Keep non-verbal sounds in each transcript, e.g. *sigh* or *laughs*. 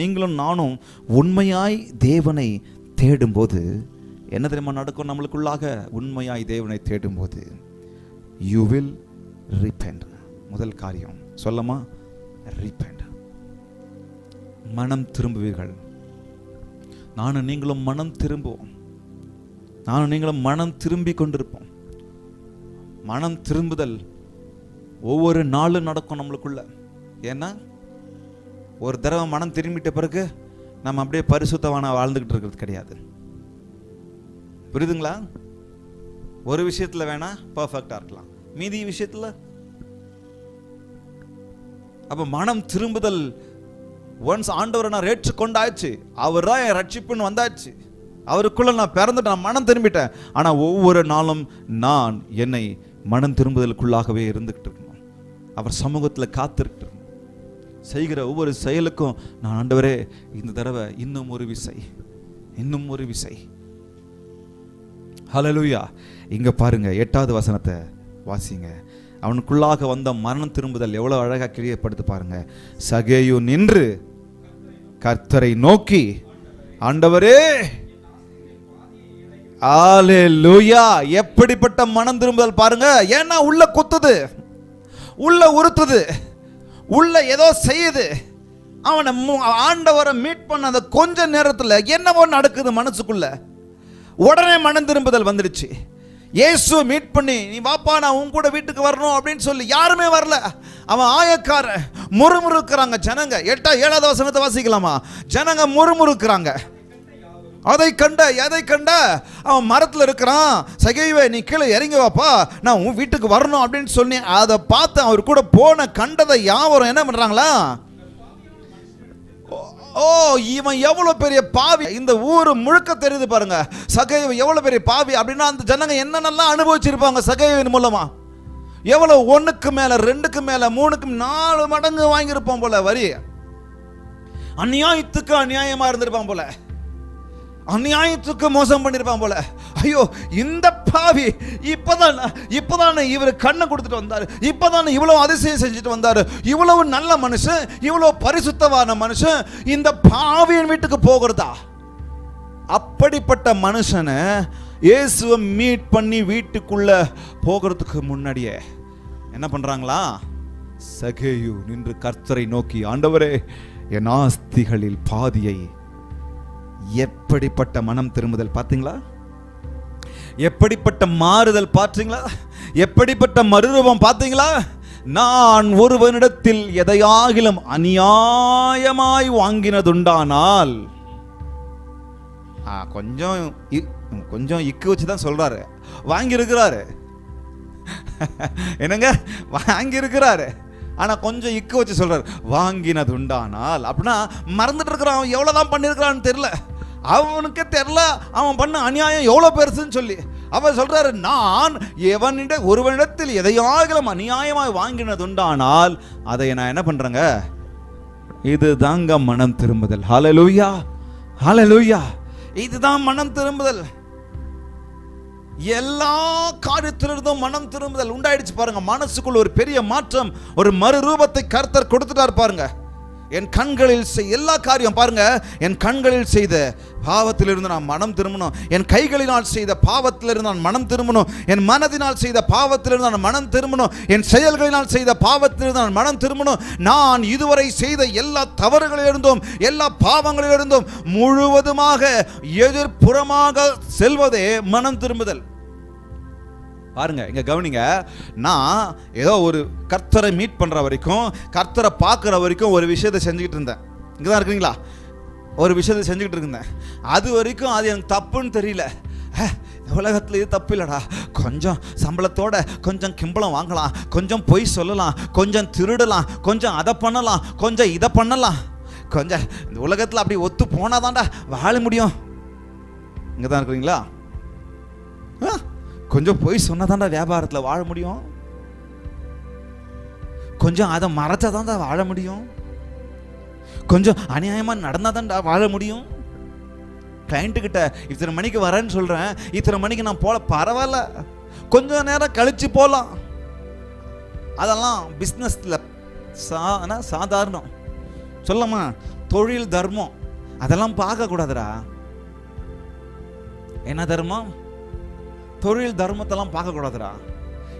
நீங்களும் நானும் உண்மையாய் தேவனை தேடும்போது என்ன தெரியுமா நடக்கும்? நம்மளுக்குள்ளாக உண்மையாய் தேவனை தேடும்போது யூ வில் ரிப்பெண்ட் முதல் காரியம் சொல்லமா? ரிப்பெண்ட் மனம் திரும்புவீர்கள். நானும் நீங்களும் மனம் திரும்புவோம். நானும் நீங்களும் மனம் திரும்பி கொண்டிருப்போம். மனம் திரும்புதல் ஒவ்வொரு நாளும் நடக்கும் நம்மளுக்குள்ள. ஏன்னா ஒரு தடவை மனம் திரும்பிட்ட பிறகு நம்ம அப்படியே பரிசுத்தவான வாழ்ந்துக்கிட்டு இருக்கிறது கிடையாது. புரியுதுங்களா? ஒரு விஷயத்தில் வேணா பர்ஃபெக்டாக இருக்கலாம். மீதி விஷயத்தில்? அப்போ மனம் திரும்புதல் ஒன்ஸ் ஆண்டவரை நான் ஏற்றுக்கொண்டாச்சு அவர் தான் என் ரட்சிப்புன்னு வந்தாச்சு. அவருக்குள்ள நான் பிறந்துட்டேன் நான் மனம் திரும்பிட்டேன். ஆனால் ஒவ்வொரு நாளும் நான் என்னை மனம் திரும்புதலுக்குள்ளாகவே இருந்துகிட்டு இருக்கணும். அவர் சமூகத்தில் காத்திருக்கிட்டு செய்கிற ஒவ்வொரு செயலுக்கும் நான் ஆண்டவரே இந்த தடவை இன்னும் ஒரு விசை இன்னும் ஒரு விசை. ஹalleluya இங்க பாருங்க எட்டாவது வசனத்தை வாசிங்க. அவனுக்குள்ளாக வந்த மரணம் திரும்புதல் எவ்வளவு அழகாக கிளியப்படுத்து பாருங்க. சகேயு நின்று கர்த்தரை நோக்கி ஆண்டவரே ஆலேலூயா எப்படிப்பட்ட மனம் திரும்புதல் பாருங்க. ஏன்னா உள்ள குத்துது உள்ள உறுத்துது. உள்ள ஏதோ செய்யுது. அவனை மு- ஆண்டவரை மீட் பண்ண அந்த கொஞ்ச நேரத்தில் என்னவோ நடக்குது மனசுக்குள்ள. உடனே மனம் திரும்புதல் வந்துடுச்சு. ஏசு மீட் பண்ணி நீ வாப்பா நான் உன் கூட வீட்டுக்கு வரணும் அப்படின்னு சொல்லி யாருமே வரல. அவன் ஆயக்காரன் முறுமுறுக்கிறாங்க ஜனங்க. எட்டா ஏழாவது வசனத்தை வாசிக்கலாமா? ஜனங்க முறுமுறுக்கிறாங்க. அதை கண்ட எதை கண்ட? அவன் மரத்தில் இருக்கிறான். சகைவே நீ கீழே இறங்கி வாப்பா. நான் உன் வீட்டுக்கு வரணும் அப்படின்னு சொல்லி அதை பார்த்து அவர் கூட போன கண்டதை யாவரும் என்ன பண்ணுறாங்களா ஓ இவன் எவ்வளவு பெரிய பாவி. இந்த ஊர் முழுக்க தெரியுது பாருங்க. சகைவு எவ்வளவு பெரிய பாவி அப்படின்னா அந்த ஜனங்க என்னென்னலாம் அனுபவிச்சிருப்பாங்க சகைவின் மூலமா? எவ்வளவு ஒன்றுக்கு மேல ரெண்டுக்கு மேல மூணுக்கு நாலு மடங்கு வாங்கியிருப்பான் போல வரி. அநியாயத்துக்கு அநியாயமா இருந்திருப்பான் போல. அநியாயத்துக்கு மோசம் பண்ணியிருப்பான் போல. ஐயோ இந்த பாவி இப்போதான் இப்போதான் இவர் கண்ணை கொடுத்துட்டு வந்தார். இப்போதான் இவ்வளோ அதிசயம் செஞ்சுட்டு வந்தார். இவ்வளவு நல்ல மனுஷன் இவ்வளோ பரிசுத்தமான மனுஷன் இந்த பாவியின் வீட்டுக்கு போகிறதா? அப்படிப்பட்ட மனுஷனை இயேசுவை மீட் பண்ணி வீட்டுக்குள்ளே போகிறதுக்கு முன்னாடியே என்ன பண்ணுறாங்களா சகேயு நின்று கர்த்தரை நோக்கி ஆண்டவரே என் ஆஸ்திகளில் பாதியை எப்படிப்பட்ட மனம் திரும்புதல் பார்த்தீங்களா? எப்படிப்பட்ட மாறுதல் பார்த்தீங்களா? எப்படிப்பட்ட மறுரூபம் பார்த்தீங்களா? நான் ஒருவனிடத்தில் எதையாகிலும் அநியாயமாய் வாங்கினதுண்டானால் கொஞ்சம் இ- கொஞ்சம் இக்கு வச்சு தான் சொல்றாரு. வாங்கியிருக்கிறாரு. என்னங்க? வாங்கியிருக்கிறாரு. ஆனால் கொஞ்சம் இக்கு வச்சு சொல்கிறார் வாங்கினது உண்டானால் அப்படின்னா மறந்துட்டு இருக்கிறான். அவன் பண்ணியிருக்கிறான்னு தெரில அவனுக்கே தெரில அவன் பண்ண அநியாயம் எவ்வளோ பெருசுன்னு சொல்லி. அவர் சொல்கிறாரு நான் எவனிட ஒருவனிடத்தில் எதையாகலும் அநியாயமாக வாங்கினதுண்டானால் அதை நான் என்ன பண்ணுறேங்க இது தாங்க மனம் திரும்புதல். ஹலலூயா ஹலலூயா இதுதான் மனம் திரும்புதல். எல்லா காரியத்திலிருந்தும் மனம் திரும்புதல் உண்டாயிடுச்சு பாருங்க. மனசுக்குள்ள ஒரு பெரிய மாற்றம் ஒரு மறுரூபத்தை கருத்தர் கொடுத்துட்டார் பாருங்க. என் கண்களில் செய் எல்லா காரியம் பாருங்க. என் கண்களில் செய்த பாவத்திலிருந்து நான் மனம் திரும்பணும். என் கைகளினால் செய்த பாவத்திலிருந்து நான் மனம் திரும்பணும். என் மனதினால் செய்த பாவத்திலிருந்து நான் மனம் திரும்பணும். என் செயல்களினால் செய்த பாவத்திலிருந்து நான் மனம் திரும்பணும். நான் இதுவரை செய்த எல்லா தவறுகளிலிருந்தும் எல்லா பாவங்களிலிருந்தும் முழுவதுமாக எதிர்ப்புறமாக செல்வதே மனம் திரும்புதல். பாருங்க இங்க கவனிங்க. நான் ஏதோ ஒரு கர்த்தரை மீட் பண்ற வரைக்கும் கர்த்தரை பார்க்குற வரைக்கும் ஒரு விஷயத்தை செஞ்சுக்கிட்டு இருந்தேன். இங்கே தான் இருக்கிறீங்களா? ஒரு விஷயத்தை செஞ்சுக்கிட்டு இருந்தேன். அது வரைக்கும் அது எனக்கு தப்புன்னு தெரியல. உலகத்தில் இந்த இது தப்பு இல்லடா. கொஞ்சம் சம்பளத்தோட கொஞ்சம் கிம்பளம் வாங்கலாம். கொஞ்சம் பொய் சொல்லலாம். கொஞ்சம் திருடலாம். கொஞ்சம் அதை பண்ணலாம். கொஞ்சம் இதை பண்ணலாம். கொஞ்சம் இந்த உலகத்தில் அப்படி ஒத்து போனாதான்டா வாழ முடியும். இங்கே தான் இருக்கிறீங்களா? ஆ, கொஞ்சம் போய் சொன்னதாண்டா வியாபாரத்தில் வாழ முடியும். கொஞ்சம் அதை மறைச்சாதான்டா வாழ முடியும். கொஞ்சம் அநியாயமாக நடந்தாதான்டா வாழ முடியும். கிளைண்ட்டுக்கிட்ட இத்தனை மணிக்கு வரேன்னு சொல்கிறேன் இத்தனை மணிக்கு நான் போல பரவாயில்ல. கொஞ்சம் நேரம் கழித்து போகலாம் அதெல்லாம் பிஸ்னஸில் சா ஆனால் சாதாரணம். சொல்லம்மா தொழில் தர்மம். அதெல்லாம் பார்க்கக்கூடாதுடா. என்ன தர்மம்? தொழில் தர்மத்தெல்லாம் பார்க்கக்கூடாதுடா.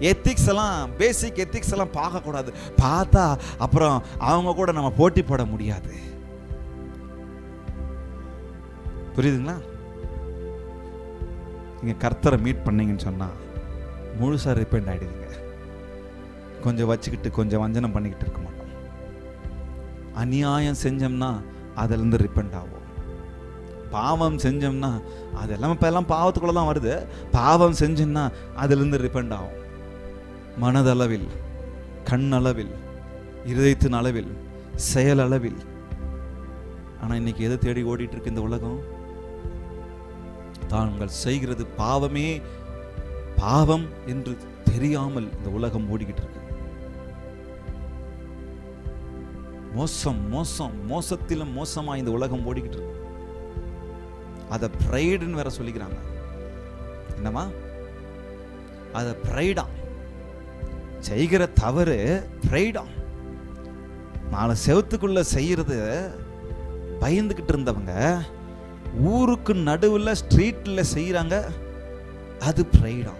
எத்திக்ஸ் எல்லாம் பேசிக் எத்திக்ஸ் எல்லாம் பார்க்கக்கூடாது. பார்த்தா அப்புறம் அவங்க கூட நம்ம போட்டி போட முடியாது. புரியுதுங்களா? நீங்கள் கர்த்தரை மீட் பண்ணீங்கன்னு சொன்னால் முழுசாக ரிப்பெண்ட் ஆகிடுதுங்க கொஞ்சம் வச்சுக்கிட்டு கொஞ்சம் வஞ்சனம் பண்ணிக்கிட்டு இருக்க மாட்டோம். அநியாயம் செஞ்சோம்னா அதுலேருந்து ரிப்பெண்ட் ஆகும் பாவம் செஞ்சோம்னா அதெல்லாம் இப்போ எல்லாம் பாவத்துக்குள்ள தான் வருது. பாவம் செஞ்சோம்னா அதுலேருந்து ரிப்பெண்ட் ஆகும். மனதளவில் கண்ணளவில் இருதயத்தின் அளவில் செயலளவில். ஆனால் இன்னைக்கு எதை தேடி ஓடிட்டு இருக்கு இந்த உலகம்? தாங்கள் செய்கிறது பாவமே. பாவம் என்று தெரியாமல் இந்த உலகம் ஓடிக்கிட்டு இருக்கு மோசம் மோசம் மோசத்திலும் மோசமா இந்த உலகம் ஓடிக்கிட்டு இருக்கு அதை ப்ரைடுன்னு வேற சொல்லிக்கிறாங்க. என்னம்மா? அதை ப்ரைடா செய்கிற தவறு ப்ரைடா நாலு செவத்துக்குள்ள செய்யறது பயந்துக்கிட்டு இருந்தவங்க ஊருக்கு நடுவில் ஸ்ட்ரீட்ல செய்யறாங்க அது ப்ரைடா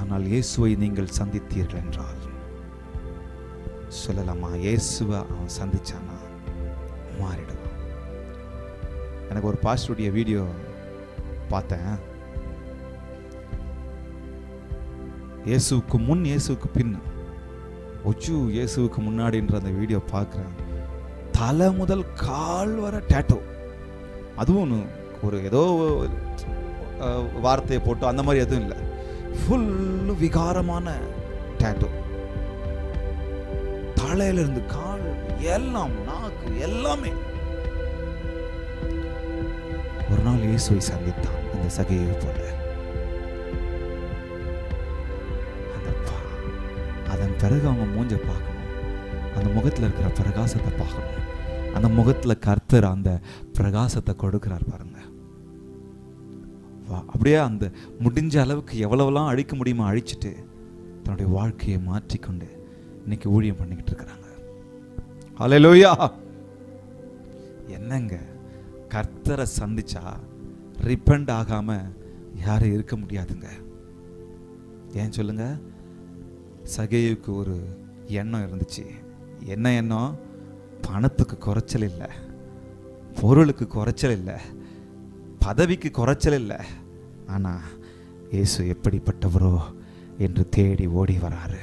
ஆனால் இயேசுவை நீங்கள் சந்தித்தீர்கள் என்றால் சொல்லலாமா? இயேசுவை அவன் சந்திச்சானா? மாறிடுவான். எனக்கு ஒரு பாஸ்டருடைய வீடியோ பார்த்தேன். இயேசுவுக்கு முன் இயேசுவுக்கு பின். ஒச்சு இயேசுவுக்கு முன்னாடின்ற அந்த வீடியோ பார்க்குறேன். தலை முதல் கால் வர டேட்டோ அதுவும் ஒரு ஏதோ வார்த்தையை போட்டு அந்த மாதிரி எதுவும் இல்லை. ஃபுல்லு விகாரமான டேட்டோ தலையில இருந்து கால் எல்லாம் நாக்கு எல்லாமே. ஒரு நாள் இயேசுவை சந்தித்தான். அந்த சகையை போல. அந்த அதன் பிறகு அவங்க மூஞ்ச பார்க்கணும். அந்த முகத்துல இருக்கிற பிரகாசத்தை பார்க்கணும். அந்த முகத்துல கர்த்தர் அந்த பிரகாசத்தை கொடுக்கிறார் பாருங்க. வா- அப்படியே அந்த முடிஞ்ச அளவுக்கு எவ்வளவெல்லாம் அழிக்க முடியுமோ அழிச்சிட்டு தன்னுடைய வாழ்க்கையை மாற்றிக்கொண்டு இன்னைக்கு ஊழியம் பண்ணிக்கிட்டு இருக்கிறாங்க. ஹalleluya! என்னங்க? கர்த்தரை சந்திச்சா ரிப்பண்ட் ஆகாமல் யாரும் இருக்க முடியாதுங்க. ஏன் சொல்லுங்க? சகேயுக்கு ஒரு எண்ணம் இருந்துச்சு. என்ன எண்ணம்? பணத்துக்கு குறைச்சல் இல்லை. பொருளுக்கு குறைச்சல் இல்லை. பதவிக்கு குறைச்சல் இல்லை. ஆனால் இயேசு எப்படிப்பட்டவரோ என்று தேடி ஓடி வராரு.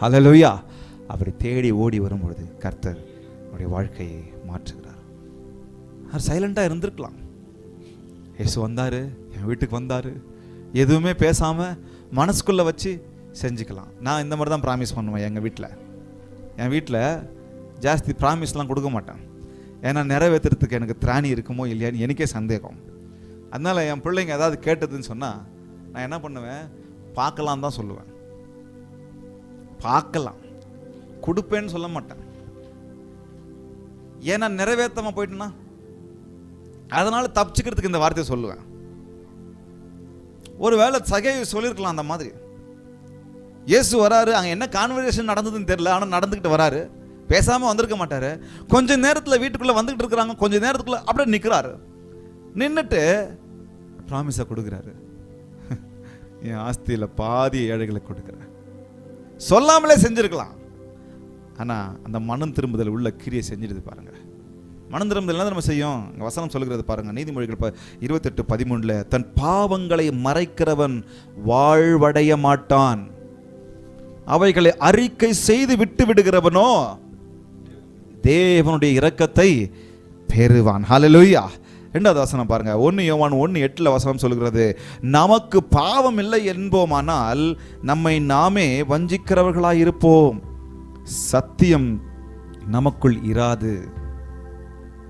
ஹalleluya அப்படி தேடி ஓடி வரும்பொழுது கர்த்தர் அவருடைய வாழ்க்கையை மாற்றுகிறார். அவர் சைலண்டாக இருந்திருக்கலாம். இயேசு வந்தார் என் வீட்டுக்கு வந்தார். எதுவுமே பேசாமல் மனசுக்குள்ளே வச்சு செஞ்சுக்கலாம். நான் இந்த மாதிரி தான் ப்ராமிஸ் பண்ணுவேன் எங்கள் வீட்டில் என் வீட்டில் ஜாஸ்தி ப்ராமிஸ்லாம் கொடுக்க மாட்டேன். ஏன்னா நிறைவேற்றுறதுக்கு எனக்கு திராணி இருக்குமோ இல்லையான்னு எனக்கே சந்தேகம். அதனால் என் பிள்ளைங்க ஏதாவது கேட்டதுன்னு சொன்னால் நான் என்ன பண்ணுவேன்? பார்க்கலாம் தான் சொல்லுவேன். பார்க்கலாம். கொடுப்பேன்னு சொல்ல மாட்டேன். ஏன்னா நிறைவேற்றாம போயிட்டுனா அதனால் தப்பிச்சுக்கிறதுக்கு இந்த வார்த்தையை சொல்லுவேன். ஒருவேளை சகை சொல்லியிருக்கலாம் அந்த மாதிரி. இயேசு வராரு அங்கே என்ன கான்வர்சேஷன் நடந்ததுன்னு தெரியல ஆனால் நடந்துக்கிட்டு வராரு. பேசாமல் வந்திருக்க மாட்டார். கொஞ்ச நேரத்தில் வீட்டுக்குள்ளே வந்துக்கிட்டு இருக்கிறாங்க கொஞ்ச நேரத்துக்குள்ளே அப்படியே நிற்கிறாரு நின்றுட்டு ப்ராமிஸை கொடுக்குறாரு. *laughs* என் ஆஸ்தியில் பாதி ஏழைகளை கொடுக்குறேன். சொல்லாமலே செஞ்சுருக்கலாம். ஆனால் அந்த மனம் திரும்புதல் உள்ள கிரியை செஞ்சிருது பாருங்க. மனம் திரும்புதல் என்ன நம்ம செய்யும்? வசனம் சொல்லுகிறது பாருங்கள் நீதிமொழிகள் ப- இருபத்தெட்டு பதிமூணுல தன் பாவங்களை மறைக்கிறவன் வாழ்வடைய மாட்டான். அவைகளை அறிக்கை செய்து விட்டு விடுகிறவனோ தேவனுடைய இரக்கத்தை பெறுவான். ஹலலுயா ரெண்டாவது வசனம் பாருங்க. ஒன்று யோவான் ஒன்று எட்டில் வசனம் சொல்கிறது நமக்கு பாவம் இல்லை என்போமானால் நம்மை நாமே வஞ்சிக்கிறவர்களாய் இருப்போம் சத்தியம் நமக்குள் இராது.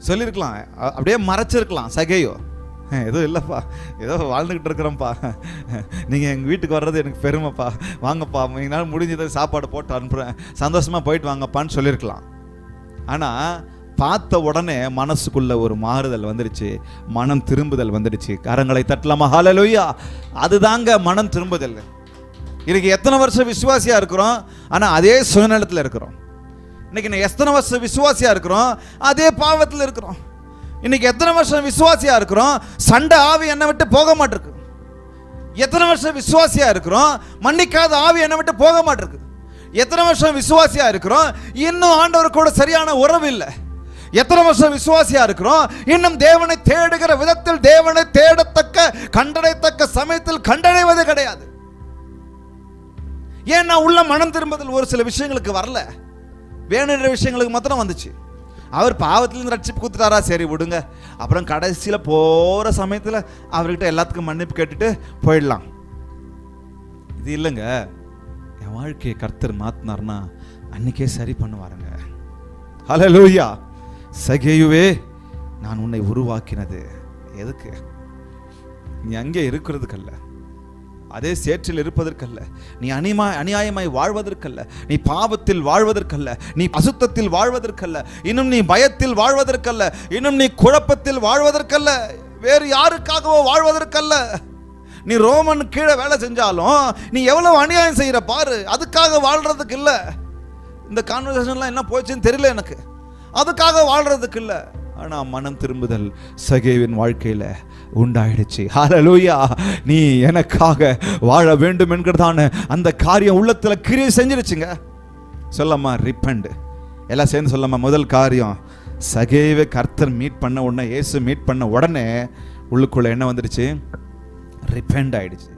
சொல்லியிருக்கலாம். அப்படியே மறைச்சிருக்கலாம். சகையோ. எதுவும் இல்லைப்பா. ஏதோ வாழ்ந்துக்கிட்டு இருக்கிறோம்ப்பா. நீங்கள் எங்கள் வீட்டுக்கு வர்றது எனக்கு பெருமைப்பா. வாங்கப்பா எங்களால் முடிஞ்சதை சாப்பாடு போட்டு அனுப்புகிறேன் சந்தோஷமாக போயிட்டு வாங்கப்பான்னு சொல்லியிருக்கலாம். ஆனால் பார்த்த உடனே மனசுக்குள்ள ஒரு மாறுதல் வந்துடுச்சு மனம் திரும்புதல் வந்துடுச்சு கரங்களை தட்டலாமா? ஹalleluya அதுதாங்க மனம் திரும்புதல். இன்னைக்கு எத்தனை வருஷம் விசுவாசியாக இருக்கிறோம்? ஆனால் அதே சுயநலத்தில் இருக்கிறோம். இன்னைக்கு நான் எத்தனை வருஷம் விசுவாசியா இருக்கிறோம்? அதே பாவத்தில் இருக்கிறோம். இன்னைக்கு எத்தனை வருஷம் விசுவாசியா இருக்கிறோம்? சண்டை ஆவி என்னை விட்டு போக மாட்டிருக்கு. எத்தனை வருஷம் விசுவாசியா இருக்கிறோம்? மன்னிக்காத ஆவி என்னை விட்டு போக மாட்டிருக்கு. எத்தனை வருஷம் விசுவாசியா இருக்கிறோம்? இன்னும் ஆண்டவர் கூட சரியான உறவு இல்லை. எத்தனை வருஷம் விசுவாசியா இருக்கிறோம்? இன்னும் தேவனை தேடுகிற விதத்தில் தேவனை தேடத்தக்க கண்டடைத்தக்க சமயத்தில் கண்டடைவது கிடையாது. ஏன் நான் உள்ள மனம் திரும்பதில் ஒரு சில விஷயங்களுக்கு வரல? வேணுன்ற விஷயங்களுக்கு மாத்திரம் வந்துச்சு. அவர் பாவத்திலேருந்து ரட்சிப்பு கொடுத்துட்டாரா? சரி விடுங்க. அப்புறம் கடைசியில் போகிற சமயத்தில் அவர்கிட்ட எல்லாத்துக்கும் மன்னிப்பு கேட்டுட்டு போயிடலாம். இது இல்லைங்க. என் வாழ்க்கையை கர்த்தர் மாத்தினார்னா அன்னைக்கே சரி பண்ணுவாருங்க. ஹalleluya சகேயுவே நான் உன்னை உருவாக்கினது. எதுக்கு? நீ அங்கே இருக்கிறதுக்கல்ல அதே சேற்றில் இருப்பதற்கல்ல. நீ அநிமா அநியாயமாய் வாழ்வதற்கல்ல. நீ பாவத்தில் வாழ்வதற்கல்ல. நீ அசுத்தத்தில் வாழ்வதற்கல்ல. இன்னும் நீ பயத்தில் வாழ்வதற்கல்ல. இன்னும் நீ குழப்பத்தில் வாழ்வதற்கல்ல. வேறு யாருக்காகவோ வாழ்வதற்கல்ல. நீ ரோமன் கீழே வேலை செஞ்சாலும் நீ எவ்வளவு அநியாயம் செய்கிற பாரு. அதுக்காக வாழ்றதுக்கு இல்லை. இந்த கான்வர்சேஷன்லாம் என்ன போச்சுன்னு தெரியல எனக்கு. அதுக்காக வாழ்றதுக்கு இல்லை. ஆனால் மனம் திரும்புதல் சகேவின் வாழ்க்கையில். உண்டாயிடுச்சு. ஹalleluya நீ எனக்காக வாழ வேண்டும் என்கிறதான அந்த காரியம் உள்ளத்தில் கிரியை செஞ்சிருச்சுங்க. சொல்லம்மா ரிப்பண்ட் எல்லாம் சேர்ந்து சொல்லம்மா முதல் காரியம் சகைவ கர்த்தர் மீட் பண்ண உடனே இயேசு மீட் பண்ண உடனே உள்ளுக்குள்ளே என்ன வந்துடுச்சு ரிப்பெண்ட் ஆயிடுச்சு.